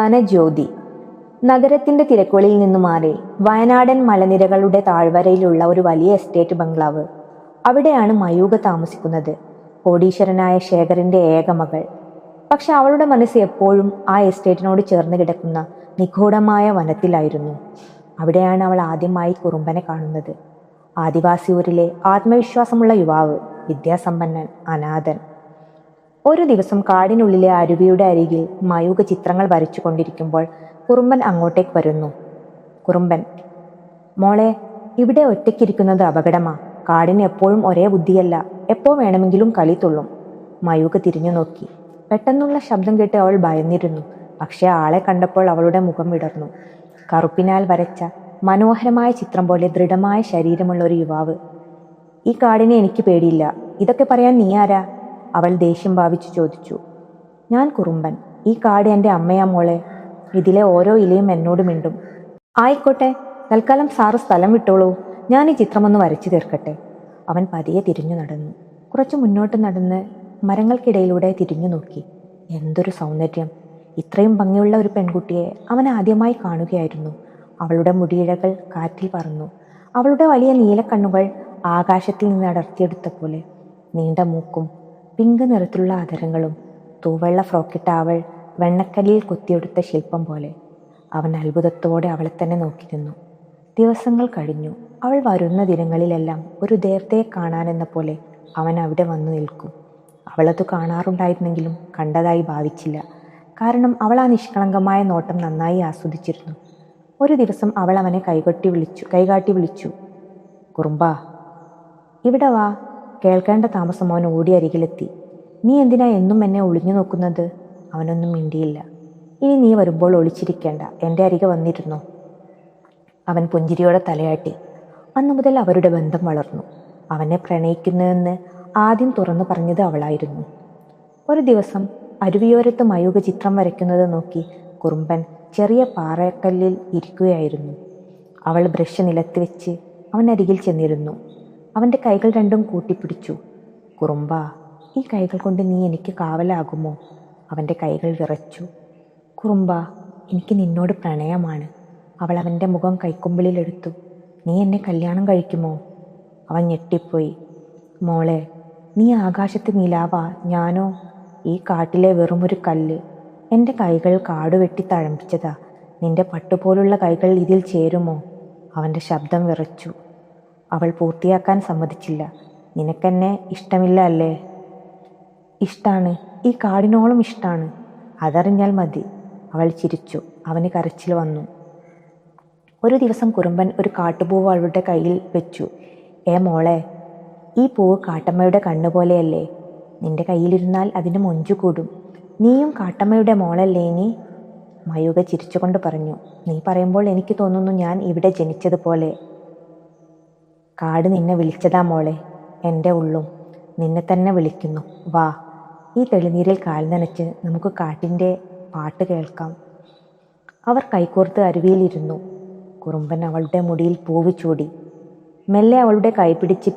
വനജ്യോതി. നഗരത്തിന്റെ തിരക്കുകളിൽ നിന്നു മാറി വയനാടൻ മലനിരകളുടെ താഴ്വരയിലുള്ള ഒരു വലിയ എസ്റ്റേറ്റ് ബംഗ്ലാവ്. അവിടെയാണ് മയൂക താമസിക്കുന്നത്. കോടീശ്വരനായ ശേഖറിന്റെ ഏക മകൾ. പക്ഷെ അവളുടെ മനസ്സ് എപ്പോഴും ആ എസ്റ്റേറ്റിനോട് ചേർന്ന് കിടക്കുന്ന നിഗൂഢമായ വനത്തിലായിരുന്നു. അവിടെയാണ് അവൾ ആദ്യമായി കുറുമ്പനെ കാണുന്നത്. ആദിവാസിയൂരിലെ ആത്മവിശ്വാസമുള്ള യുവാവ് വിദ്യാസമ്പന്നൻ അനാഥൻ. ഒരു ദിവസം കാടിനുള്ളിലെ അരുവിയുടെ അരികിൽ മയൂക ചിത്രങ്ങൾ വരച്ചു കൊണ്ടിരിക്കുമ്പോൾ കുറുമ്പൻ അങ്ങോട്ടേക്ക് വരുന്നു. കുറുമ്പൻ മോളെ ഇവിടെ ഒറ്റയ്ക്കിരിക്കുന്നത് അപകടമാ. കാടിന് എപ്പോഴും ഒരേ ബുദ്ധിയല്ല. എപ്പോൾ വേണമെങ്കിലും കളി തുള്ളും. മയൂക തിരിഞ്ഞു നോക്കി. പെട്ടെന്നുള്ള ശബ്ദം കേട്ട് അവൾ ഭയന്നിരുന്നു. പക്ഷേ ആളെ കണ്ടപ്പോൾ അവളുടെ മുഖം വിടർന്നു. കറുപ്പിനാൽ വരച്ച മനോഹരമായ ചിത്രം പോലെ ദൃഢമായ ശരീരമുള്ള ഒരു യുവാവ് ഈ കാടിനെ എനിക്ക് പേടിയില്ല. ഇതൊക്കെ പറയാൻ നീ ആരാ? അവൾ ദേഷ്യം ഭാവിച്ചു ചോദിച്ചു ഞാൻ കുറുമ്പൻ. ഈ കാട് എന്റെ അമ്മയാ മോളെ. ഇതിലെ ഓരോ ഇലയും എന്നോട് മിണ്ടും. ആയിക്കോട്ടെ തൽക്കാലം സാറ് സ്ഥലം വിട്ടോളൂ. ഞാൻ ഈ ചിത്രമൊന്ന് വരച്ചു തീർക്കട്ടെ. അവൻ പതിയെ തിരിഞ്ഞു നടന്നു. കുറച്ചു മുന്നോട്ട് നടന്ന് മരങ്ങൾക്കിടയിലൂടെ തിരിഞ്ഞു നോക്കി. എന്തൊരു സൗന്ദര്യം. ഇത്രയും ഭംഗിയുള്ള ഒരു പെൺകുട്ടിയെ അവൻ ആദ്യമായി കാണുകയായിരുന്നു. അവളുടെ മുടിയിഴകൾ കാറ്റിൽ പറന്നു. അവളുടെ വലിയ നീലക്കണ്ണുകൾ ആകാശത്തിൽ നിന്ന് അടർത്തിയെടുത്ത പോലെ. നീണ്ട മൂക്കും പിങ്ക് നിറത്തിലുള്ള ആദരങ്ങളും തൂവെള്ള ഫ്രോക്കിട്ട അവൾ വെണ്ണക്കല്ലിൽ കൊത്തിയെടുത്ത ശില്പം പോലെ അവൻ അത്ഭുതത്തോടെ അവളെ തന്നെ നോക്കി നിന്നു ദിവസങ്ങൾ കഴിഞ്ഞു. അവൾ വരുന്ന ദിനങ്ങളിലെല്ലാം ഒരു ദേവതയെ കാണാനെന്ന പോലെ അവൻ അവിടെ വന്നു നിൽക്കും. അവളത് കാണാറുണ്ടായിരുന്നെങ്കിലും കണ്ടതായി ഭാവിച്ചില്ല. കാരണം അവൾ ആ നിഷ്കളങ്കമായ നോട്ടം നന്നായി ആസ്വദിച്ചിരുന്നു. ഒരു ദിവസം അവൾ അവനെ കൈകൊട്ടി വിളിച്ചു കൈകാട്ടി വിളിച്ചു. കുറുമ്പ ഇവിടെ വാ. കേൾക്കേണ്ട താമസം അവൻ ഓടി അരികിലെത്തി. നീ എന്തിനാ എന്നും എന്നെ ഒളിഞ്ഞു നോക്കുന്നത്? അവനൊന്നും മിണ്ടിയില്ല. ഇനി നീ വരുമ്പോൾ ഒളിച്ചിരിക്കേണ്ട. എന്റെ അരികെ വന്നിരുന്നു? അവൻ പുഞ്ചിരിയോടെ തലയാട്ടി. അന്നു മുതൽ അവരുടെ ബന്ധം വളർന്നു. അവനെ പ്രണയിക്കുന്നതെന്ന് ആദ്യം തുറന്നു പറഞ്ഞത് അവളായിരുന്നു. ഒരു ദിവസം അരുവിയോരത്ത് മയൂക ചിത്രം വരയ്ക്കുന്നത് നോക്കി കുറുമ്പൻ ചെറിയ പാറക്കല്ലിൽ ഇരിക്കുകയായിരുന്നു. അവൾ ബ്രഷ് നിലത്ത് വെച്ച് അവൻ അരികിൽ ചെന്നിരുന്നു. അവന്റെ കൈകൾ രണ്ടും കൂട്ടിപ്പിടിച്ചു. കുറുമ്പ ഈ കൈകൾ കൊണ്ട് നീ എനിക്ക് കാവലാകുമോ? അവന്റെ കൈകൾ വിറച്ചു. കുറുമ്പ എനിക്ക് നിന്നോട് പ്രണയമാണ്. അവൾ അവന്റെ മുഖം കൈക്കുമ്പിളിലെടുത്തു നീ എന്നെ കല്യാണം കഴിക്കുമോ? അവൻ ഞെട്ടിപ്പോയി. മോളെ നീ ആകാശത്ത് നിലാവാ. ഞാനോ? ഈ കാട്ടിലെ വെറുമൊരു കല്ല്. എന്റെ കൈകൾ കാടുവെട്ടി തഴമ്പിച്ചതാ. നിന്റെ പട്ടുപോലുള്ള കൈകൾ ഇതിൽ ചേരുമോ? അവന്റെ ശബ്ദം വിറച്ചു. അവൾ പൂർത്തിയാക്കാൻ സമ്മതിച്ചില്ല. നിനക്കെന്നെ ഇഷ്ടമില്ല അല്ലേ? ഇഷ്ടാണ്. ഈ കാടിനോളം ഇഷ്ടാണ്. അതറിഞ്ഞാൽ മതി. അവൾ ചിരിച്ചു. അവന് കരച്ചിൽ വന്നു. ഒരു ദിവസം കുറുമ്പൻ ഒരു കാട്ടുപൂവ് അവളുടെ കയ്യിൽ വെച്ചു. ഏ മോളെ ഈ പൂവ് കാട്ടമ്മയുടെ കണ്ണുപോലെയല്ലേ? നിന്റെ കയ്യിലിരുന്നാൽ അതിന് മൊഞ്ചു കൂടും. നീയും കാട്ടമ്മയുടെ മോളല്ലേ നീ മയൂക ചിരിച്ചുകൊണ്ട് പറഞ്ഞു. നീ പറയുമ്പോൾ എനിക്ക് തോന്നുന്നു ഞാൻ ഇവിടെ ജനിച്ചതുപോലെ. കാട് നിന്നെ വിളിച്ചതാ മോളെ. എന്റെ ഉള്ളും നിന്നെ തന്നെ വിളിക്കുന്നു. വാ ഈ തെളിനീരിൽ കാൽ നനച്ച് നമുക്ക് കാട്ടിന്റെ പാട്ട് കേൾക്കാം. അവർ കൈകോർത്ത് അരുവിയിലിരുന്നു. കുറുമ്പൻ അവളുടെ മുടിയിൽ പൂവ് ചൂടി. മെല്ലെ അവളുടെ കൈ പിടിച്ചു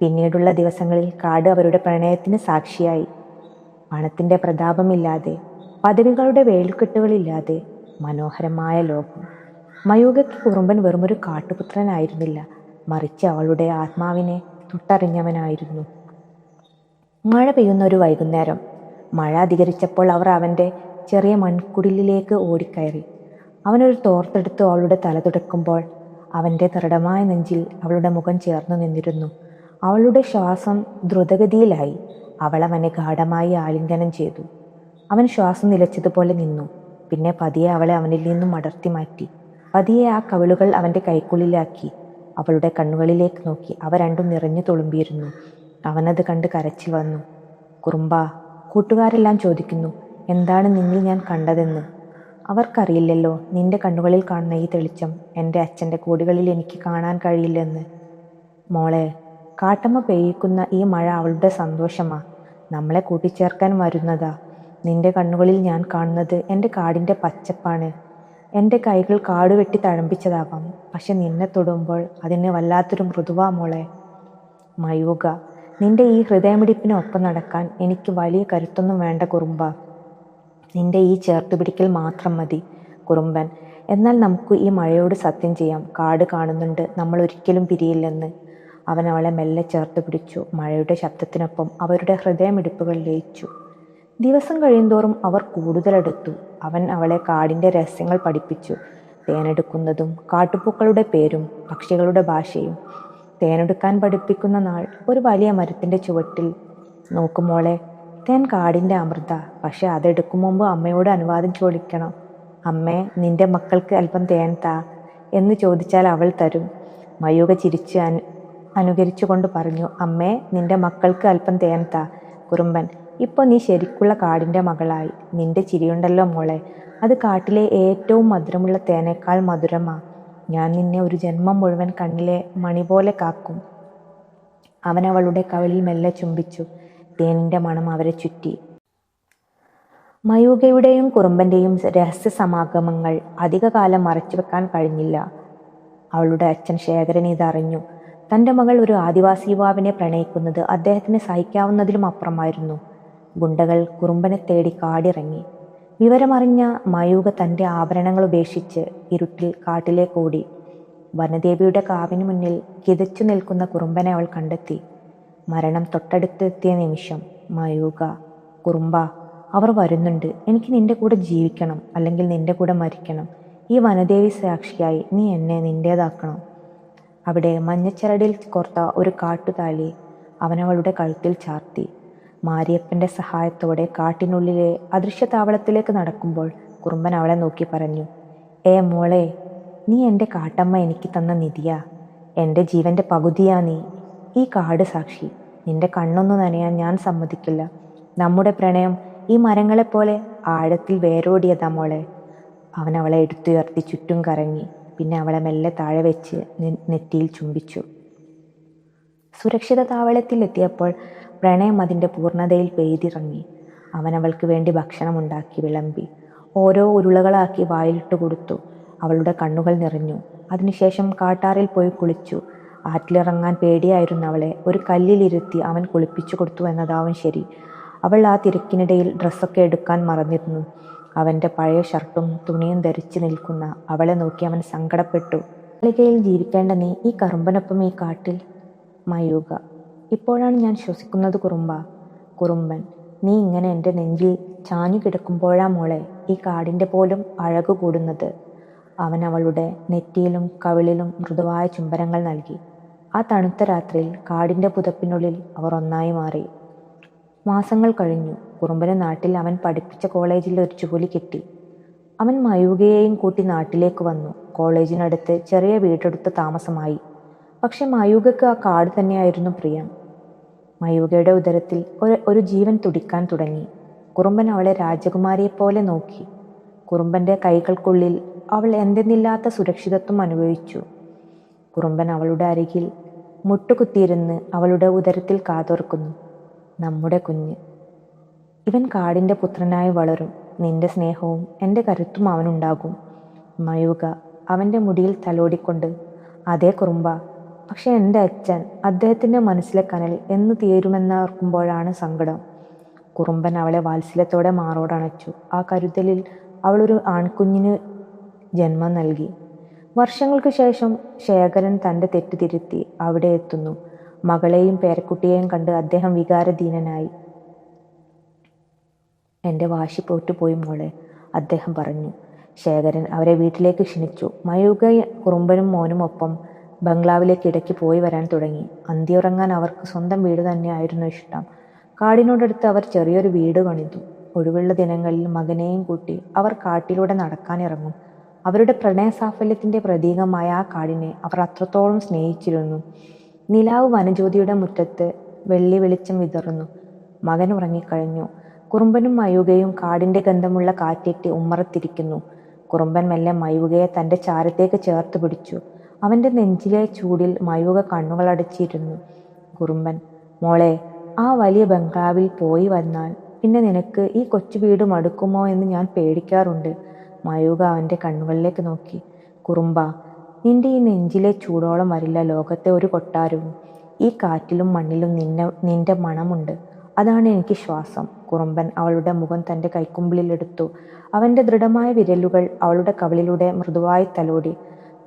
പിന്നീടുള്ള ദിവസങ്ങളിൽ കാട് അവരുടെ പ്രണയത്തിന് സാക്ഷിയായി. പണത്തിന്റെ പ്രതാപമില്ലാതെ പദവികളുടെ വേലുകെട്ടുകളില്ലാതെ മനോഹരമായ ലോകം. മയൂകയ്ക്ക് കുറുമ്പൻ വെറുമൊരു കാട്ടുപുത്രനായിരുന്നില്ല. മറിച്ച് അവളുടെ ആത്മാവിനെ തൊട്ടറിഞ്ഞവനായിരുന്നു. മഴ പെയ്യുന്ന ഒരു വൈകുന്നേരം. മഴ അധികരിച്ചപ്പോൾ അവർ അവന്റെ ചെറിയ മൺകുടിലിലേക്ക് ഓടിക്കയറി. അവനൊരു തോർത്തെടുത്ത് അവളുടെ തല തുടക്കുമ്പോൾ അവന്റെ ദൃഢമായ നെഞ്ചിൽ അവളുടെ മുഖം ചേർന്നു നിന്നിരുന്നു. അവളുടെ ശ്വാസം ദ്രുതഗതിയിലായി. അവൾ അവനെ ഗാഠമായി ആലിംഗനം ചെയ്തു. അവൻ ശ്വാസം നിലച്ചതുപോലെ നിന്നു. പിന്നെ പതിയെ അവളെ അവനിൽ നിന്നും അടർത്തി മാറ്റി. പതിയെ ആ കവിളുകൾ അവന്റെ കൈക്കുള്ളിലാക്കി. അവളുടെ കണ്ണുകളിലേക്ക് നോക്കി അവ രണ്ടും നിറഞ്ഞു തുളുമ്പിയിരുന്നു. അവനത് കണ്ട് കരച്ചിൽ വന്നു. കുറുമ്പ കൂട്ടുകാരെല്ലാം ചോദിക്കുന്നു എന്താണ് നിന്നിൽ ഞാൻ കണ്ടതെന്ന്? അവർക്കറിയില്ലല്ലോ നിന്റെ കണ്ണുകളിൽ കാണുന്ന ഈ തെളിച്ചം എന്റെ അച്ഛന്റെ കൂടുകളിൽ എനിക്ക് കാണാൻ കഴിയില്ലെന്ന്. മോളെ കാട്ടമ്മ പെയ്യിക്കുന്ന ഈ മഴ അവളുടെ സന്തോഷമാ. നമ്മളെ കൂട്ടിച്ചേർക്കാൻ വരുന്നതാ. നിന്റെ കണ്ണുകളിൽ ഞാൻ കാണുന്നത് എന്റെ കാടിന്റെ പച്ചപ്പാണ്. എന്റെ കൈകൾ കാടുവെട്ടി തഴമ്പിച്ചതാവാം. പക്ഷെ നിന്നെ തൊടുമ്പോൾ അതിന് വല്ലാത്തൊരു മൃദുവാ മോളെ. മയൂക നിന്റെ ഈ ഹൃദയമിടിപ്പിനൊപ്പം നടക്കാൻ എനിക്ക് വലിയ കരുത്തൊന്നും വേണ്ട കുറുമ്പ. നിന്റെ ഈ ചേർത്തുപിടിക്കൽ മാത്രം മതി കുറുമ്പൻ. എന്നാൽ നമുക്ക് ഈ മഴയോട് സത്യം ചെയ്യാം. കാട് കാണുന്നുണ്ട് നമ്മൾ ഒരിക്കലും പിരിയില്ലെന്ന്. അവൻ അവളെ മെല്ലെ ചേർത്ത് പിടിച്ചു മഴയുടെ ശബ്ദത്തിനൊപ്പം അവരുടെ ഹൃദയമിടിപ്പുകൾ ലയിച്ചു. ദിവസം കഴിയുന്തോറും അവർ കൂടുതലെടുത്തു. അവൻ അവളെ കാടിന്റെ രഹസ്യങ്ങൾ പഠിപ്പിച്ചു. തേനെടുക്കുന്നതും കാട്ടുപൂക്കളുടെ പേരും പക്ഷികളുടെ ഭാഷയും. തേനെടുക്കാൻ പഠിപ്പിക്കുന്ന നാൾ ഒരു വലിയ മരത്തിന്റെ ചുവട്ടിൽ. നോക്കുമോളെ തേൻ കാടിന്റെ അമൃത പക്ഷെ അതെടുക്കും മുമ്പ് അമ്മയോട് അനുവാദം ചോദിക്കണം. അമ്മേ നിന്റെ മക്കൾക്ക് അല്പം തേൻ താ എന്ന് ചോദിച്ചാൽ അവൾ തരും. മയൂക ചിരിച്ച് അനു അനുകരിച്ചുകൊണ്ട് പറഞ്ഞു അമ്മേ നിന്റെ മക്കൾക്ക് അല്പം തേൻ താ. കുറുമ്പൻ ഇപ്പോൾ നീ ശരിക്കുള്ള കാടിന്റെ മകളായി. നിന്റെ ചിരിയുണ്ടല്ലോ മോളെ. അത് കാട്ടിലെ ഏറ്റവും മധുരമുള്ള തേനേക്കാൾ മധുരമാ. ഞാൻ നിന്നെ ഒരു ജന്മം മുഴുവൻ കണ്ണിലെ മണി പോലെ കാക്കും. അവൻ അവളുടെ കവളിൽ മെല്ലെ ചുംബിച്ചു. തേനിന്റെ മണം അവരെ ചുറ്റി. മയൂകയുടെയും കുറുമ്പന്റെയും രഹസ്യ സമാഗമങ്ങൾ അധികകാലം മറച്ചുവെക്കാൻ കഴിഞ്ഞില്ല. അവളുടെ അച്ഛൻ ശേഖരൻ ഇതറിഞ്ഞു തന്റെ മകൾ ഒരു ആദിവാസി യുവാവിനെ പ്രണയിക്കുന്നത് അദ്ദേഹത്തിന് സഹിക്കാവുന്നതിലും അപ്പുറമായിരുന്നു. ഗുണ്ടകൾ കുറുമ്പനെ തേടി കാടിറങ്ങി. വിവരമറിഞ്ഞ മയൂക തന്റെ ആഭരണങ്ങൾ ഉപേക്ഷിച്ച് ഇരുട്ടിൽ കാട്ടിലേക്ക് ഓടി വനദേവിയുടെ കാവിന് മുന്നിൽ കിതച്ചു നിൽക്കുന്ന കുറുമ്പനെ അവൾ കണ്ടെത്തി. മരണം തൊട്ടടുത്തെത്തിയ നിമിഷം മയൂക കുറുമ്പ അവർ വരുന്നുണ്ട്. എനിക്ക് നിന്റെ കൂടെ ജീവിക്കണം അല്ലെങ്കിൽ നിന്റെ കൂടെ മരിക്കണം. ഈ വനദേവി സാക്ഷിയായി നീ എന്നെ നിന്റേതാക്കണം അവിടെ മഞ്ഞച്ചരടിൽ കോർത്ത ഒരു കാട്ടുതാലി അവനവളുടെ കഴുത്തിൽ ചാർത്തി. മാരിയപ്പന്റെ സഹായത്തോടെ കാട്ടിനുള്ളിലെ അദൃശ്യ താവളത്തിലേക്ക് നടക്കുമ്പോൾ കുറുമ്പൻ അവളെ നോക്കി പറഞ്ഞു ഏ മോളെ നീ എന്റെ കാട്ടമ്മ എനിക്ക് തന്ന നിധിയാ. എന്റെ ജീവന്റെ പകുതിയാ നീ. ഈ കാട് സാക്ഷി നിന്റെ കണ്ണൊന്നു നനയാൻ ഞാൻ സമ്മതിക്കില്ല. നമ്മുടെ പ്രണയം ഈ മരങ്ങളെപ്പോലെ ആഴത്തിൽ വേരോടിയതാ മോളെ. അവൻ അവളെ എടുത്തുയർത്തി ചുറ്റും കറങ്ങി പിന്നെ അവളെ മെല്ലെ താഴെ വെച്ച് നെറ്റിയിൽ ചുംബിച്ചു. സുരക്ഷിത താവളത്തിലെത്തിയപ്പോൾ പ്രണയം അതിന്റെ പൂർണതയിൽ പെയ്തിറങ്ങി. അവനവൾക്ക് വേണ്ടി ഭക്ഷണമുണ്ടാക്കി വിളമ്പി. ഓരോ ഉരുളകളാക്കി വായിലിട്ട് കൊടുത്തു. അവളുടെ കണ്ണുകൾ നിറഞ്ഞു. അതിനുശേഷം കാട്ടാറിൽ പോയി കുളിച്ചു. ആറ്റിലിറങ്ങാൻ പേടിയായിരുന്നു അവളെ ഒരു കല്ലിലിരുത്തി അവൻ കുളിപ്പിച്ചു കൊടുത്തു എന്നതാവും ശരി. അവൾ ആ തിരക്കിനിടയിൽ ഡ്രസ്സൊക്കെ എടുക്കാൻ മറന്നിരുന്നു. അവന്റെ പഴയ ഷർട്ടും തുണിയും ധരിച്ചു നിൽക്കുന്ന അവളെ നോക്കി അവൻ സങ്കടപ്പെട്ടു. കളികയിൽ ജീവിക്കേണ്ട നീ ഈ കറുമ്പനൊപ്പം ഈ കാട്ടിൽ മയൂക. ഇപ്പോഴാണ് ഞാൻ ശ്വസിക്കുന്നത് കുറുമ്പ. കുറുമ്പൻ നീ ഇങ്ങനെ എന്റെ നെഞ്ചിൽ ചാഞ്ഞു കിടക്കുമ്പോഴാ മോളെ ഈ കാടിന്റെ പോലും അഴകു കൂടുന്നത്? അവൻ അവളുടെ നെറ്റിയിലും കവിളിലും മൃദുവായ ചുംബനങ്ങൾ നൽകി. ആ തണുത്ത രാത്രിയിൽ കാടിന്റെ പുതപ്പിനുള്ളിൽ അവർ ഒന്നായി മാറി. മാസങ്ങൾ കഴിഞ്ഞു. കുറുമ്പന് നാട്ടിൽ അവൻ പഠിപ്പിച്ച കോളേജിൽ ഒരു ജോലി കിട്ടി. അവൻ മയൂകയെയും കൂട്ടി നാട്ടിലേക്ക് വന്നു. കോളേജിനടുത്ത് ചെറിയ വീടെടുത്ത് താമസമായി. പക്ഷെ മയൂകക്ക് ആ കാട് തന്നെയായിരുന്നു പ്രിയം. മയൂകയുടെ ഉദരത്തിൽ ഒരു ഒരു ജീവൻ തുടിക്കാൻ തുടങ്ങി. കുറുമ്പൻ അവളെ രാജകുമാരിയെപ്പോലെ നോക്കി. കുറുമ്പന്റെ കൈകൾക്കുള്ളിൽ അവൾ എന്തെന്നില്ലാത്ത സുരക്ഷിതത്വം അനുഭവിച്ചു. കുറുമ്പൻ അവളുടെ അരികിൽ മുട്ടുകുത്തിയിരുന്ന് അവളുടെ ഉദരത്തിൽ കാതോർക്കുന്നു. നമ്മുടെ കുഞ്ഞ് ഇവൻ കാടിന്റെ പുത്രനായി വളരും. നിന്റെ സ്നേഹവും എന്റെ കരുത്തും അവനുണ്ടാകും. മയൂക അവന്റെ മുടിയിൽ തലോടിക്കൊണ്ട് അതേ കുറുമ്പ പക്ഷെ എന്റെ അച്ഛൻ അദ്ദേഹത്തിന്റെ മനസ്സിലെ കനൽ എന്ന് തീരുമെന്നോർക്കുമ്പോഴാണ് സങ്കടം. കുറുമ്പൻ അവളെ വാത്സല്യത്തോടെ മാറോടണച്ചു. ആ കരുതലിൽ അവളൊരു ആൺകുഞ്ഞിന് ജന്മം നൽകി. വർഷങ്ങൾക്ക് ശേഷം ശേഖരൻ തന്റെ തെറ്റ് തിരുത്തി അവിടെ എത്തുന്നു. മകളെയും പേരക്കുട്ടിയെയും കണ്ട് അദ്ദേഹം വികാരധീനനായി. എന്റെ വാശി പോറ്റുപോയി മോളെ അദ്ദേഹം പറഞ്ഞു. ശേഖരൻ അവരെ വീട്ടിലേക്ക് ക്ഷണിച്ചു. മയൂക കുറുമ്പനും മോനും ഒപ്പം ബംഗ്ലാവിലേക്ക് ഇടയ്ക്ക് പോയി വരാൻ തുടങ്ങി. അന്തിയുറങ്ങാൻ അവർക്ക് സ്വന്തം വീട് തന്നെയായിരുന്നു ഇഷ്ടം. കാടിനോടടുത്ത് അവർ ചെറിയൊരു വീട് പണിതു. ഒഴിവുള്ള ദിനങ്ങളിൽ മകനെയും കൂട്ടി അവർ കാട്ടിലൂടെ നടക്കാനിറങ്ങും. അവരുടെ പ്രണയ സാഫല്യത്തിന്റെ പ്രതീകമായ ആ കാടിനെ അവർ അത്രത്തോളം സ്നേഹിച്ചിരുന്നു. നിലാവ് വനജ്യോതിയുടെ മുറ്റത്ത് വെള്ളി വെളിച്ചം വിതറുന്നു. മകൻ ഉറങ്ങിക്കഴിഞ്ഞു. കുറുമ്പനും മയുകയും കാടിന്റെ ഗന്ധമുള്ള കാറ്റേറ്റ് ഉമ്മറത്തിരിക്കുന്നു. കുറുമ്പൻ മെല്ലെ മയുകയെ തന്റെ ചാരത്തേക്ക് ചേർത്ത് പിടിച്ചു. അവന്റെ നെഞ്ചിലെ ചൂടിൽ മയൂക കണ്ണുകൾ അടച്ചിരുന്നു. കുറുമ്പൻ മോളെ ആ വലിയ ബംഗ്ലാവിൽ പോയി വന്നാൽ പിന്നെ നിനക്ക് ഈ കൊച്ചു വീട് മടുക്കുമോ എന്ന് ഞാൻ പേടിക്കാറുണ്ട്. മയൂക അവന്റെ കണ്ണുകളിലേക്ക് നോക്കി. കുറുമ്പ നിന്റെ ഈ നെഞ്ചിലെ ചൂടോളം വരില്ല ലോകത്തെ ഒരു കൊട്ടാരവും. ഈ കാറ്റിലും മണ്ണിലും നിന്നെ നിന്റെ മണമുണ്ട്. അതാണ് എനിക്ക് ശ്വാസം. കുറുമ്പൻ അവളുടെ മുഖം തന്റെ കൈക്കുമ്പിളിലെടുത്തു അവന്റെ ദൃഢമായ വിരലുകൾ അവളുടെ കവിളിലൂടെ മൃദുവായി തലോടി.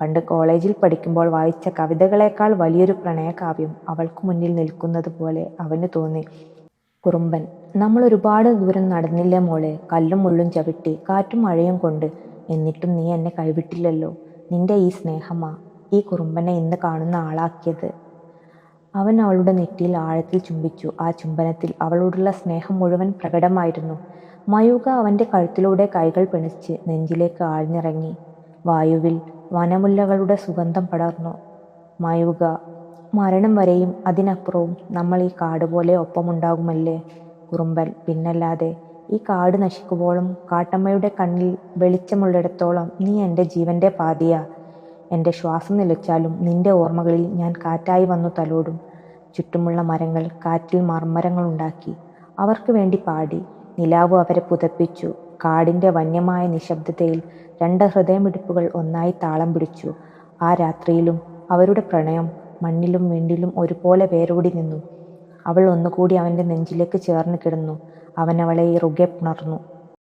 പണ്ട് കോളേജിൽ പഠിക്കുമ്പോൾ വായിച്ച കവിതകളേക്കാൾ വലിയൊരു പ്രണയകാവ്യം അവൾക്ക് മുന്നിൽ നിൽക്കുന്നത് പോലെ അവന് തോന്നി. കുറുമ്പൻ നമ്മൾ ഒരുപാട് ദൂരം നടന്നില്ല മോളെ? കല്ലും മുള്ളും ചവിട്ടി കാറ്റും മഴയും കൊണ്ട്. എന്നിട്ടും നീ എന്നെ കൈവിട്ടില്ലല്ലോ. നിന്റെ ഈ സ്നേഹമാ. ഈ കുറുമ്പനെ ഇന്ന് കാണുന്ന ആളാക്കിയത്. അവൻ അവളുടെ നെറ്റിയിൽ ആഴത്തിൽ ചുംബിച്ചു. ആ ചുംബനത്തിൽ അവളോടുള്ള സ്നേഹം മുഴുവൻ പ്രകടമായിരുന്നു. മയൂക അവന്റെ കഴുത്തിലൂടെ കൈകൾ പിണിച്ച് നെഞ്ചിലേക്ക് ആഴ്ന്നിറങ്ങി. വായുവിൽ വനമുല്ലകളുടെ സുഗന്ധം പടർന്നു. മായുക മരണം വരെയും അതിനപ്പുറവും നമ്മൾ ഈ കാട് പോലെ ഒപ്പമുണ്ടാകുമല്ലേ? കുറുമ്പൻ പിന്നല്ലാതെ ഈ കാട് നശിക്കുമ്പോഴും കാട്ടമ്മയുടെ കണ്ണിൽ വെളിച്ചമുള്ളിടത്തോളം നീ എന്റെ ജീവന്റെ പാതിയാ. എന്റെ ശ്വാസം നിലച്ചാലും നിന്റെ ഓർമ്മകളിൽ ഞാൻ കാറ്റായി വന്നു തലോടും. ചുറ്റുമുള്ള മരങ്ങൾ കാറ്റിൽ മർമ്മരങ്ങളുണ്ടാക്കി. അവർക്ക് വേണ്ടി പാടി. നിലാവ് അവരെ പുതപ്പിച്ചു. കാടിന്റെ വന്യമായ നിശബ്ദതയിൽ രണ്ട് ഹൃദയമിടിപ്പുകൾ ഒന്നായി താളം പിടിച്ചു. ആ രാത്രിയിലും അവരുടെ പ്രണയം മണ്ണിലും വിണ്ടിലും ഒരുപോലെ വേരോടി നിന്നു. അവൾ ഒന്നുകൂടി അവന്റെ നെഞ്ചിലേക്ക് ചേർന്ന് കിടന്നു. അവൻ അവളെ ഇറുകെ പുണർന്നു.